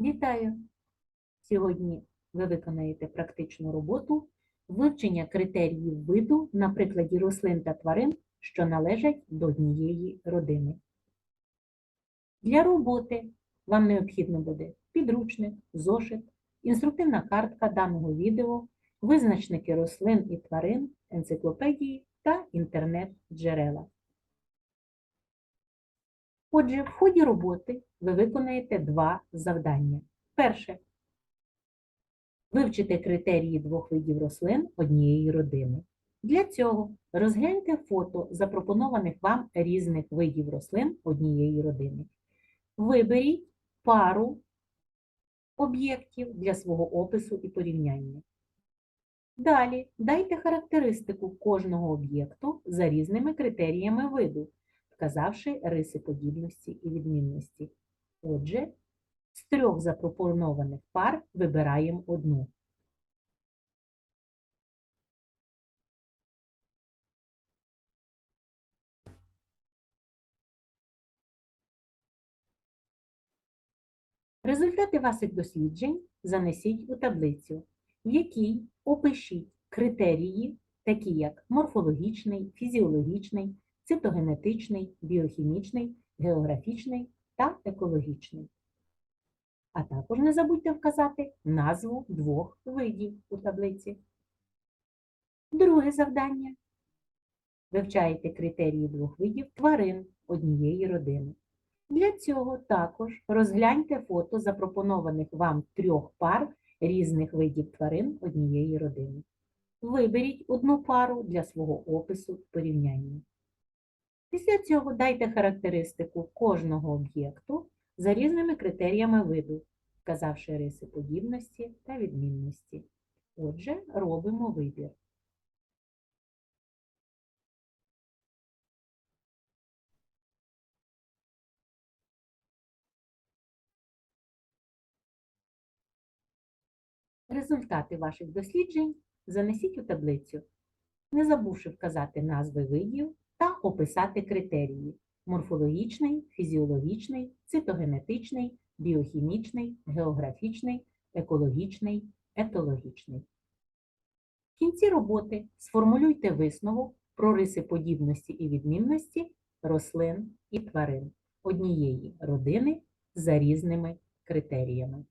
Вітаю! Сьогодні ви виконаєте практичну роботу вивчення критеріїв виду на прикладі рослин та тварин, що належать до однієї родини. Для роботи вам необхідно буде підручник, зошит, інструктивна картка даного відео, визначники рослин і тварин, енциклопедії та інтернет-джерела. Отже, в ході роботи ви виконаєте два завдання. Перше. Вивчити критерії двох видів рослин однієї родини. Для цього розгляньте фото запропонованих вам різних видів рослин однієї родини. Виберіть пару об'єктів для свого опису і порівняння. Далі дайте характеристику кожного об'єкту за різними критеріями виду, вказавши риси подібності і відмінності. Отже, з трьох запропонованих пар вибираємо одну. Результати ваших досліджень занесіть у таблицю, в якій опишіть критерії, такі як морфологічний, фізіологічний, цитогенетичний, біохімічний, географічний та екологічний. А також не забудьте вказати назву двох видів у таблиці. Друге завдання. Вивчаєте критерії двох видів тварин однієї родини. Для цього також розгляньте фото запропонованих вам трьох пар різних видів тварин однієї родини. Виберіть одну пару для свого опису порівняння. Після цього дайте характеристику кожного об'єкту за різними критеріями виду, вказавши риси подібності та відмінності. Отже, робимо вибір. Результати ваших досліджень занесіть у таблицю, не забувши вказати назви видів та описати критерії морфологічний, фізіологічний, цитогенетичний, біохімічний, географічний, екологічний, етологічний. В кінці роботи сформулюйте висновок про риси подібності і відмінності рослин і тварин однієї родини за різними критеріями.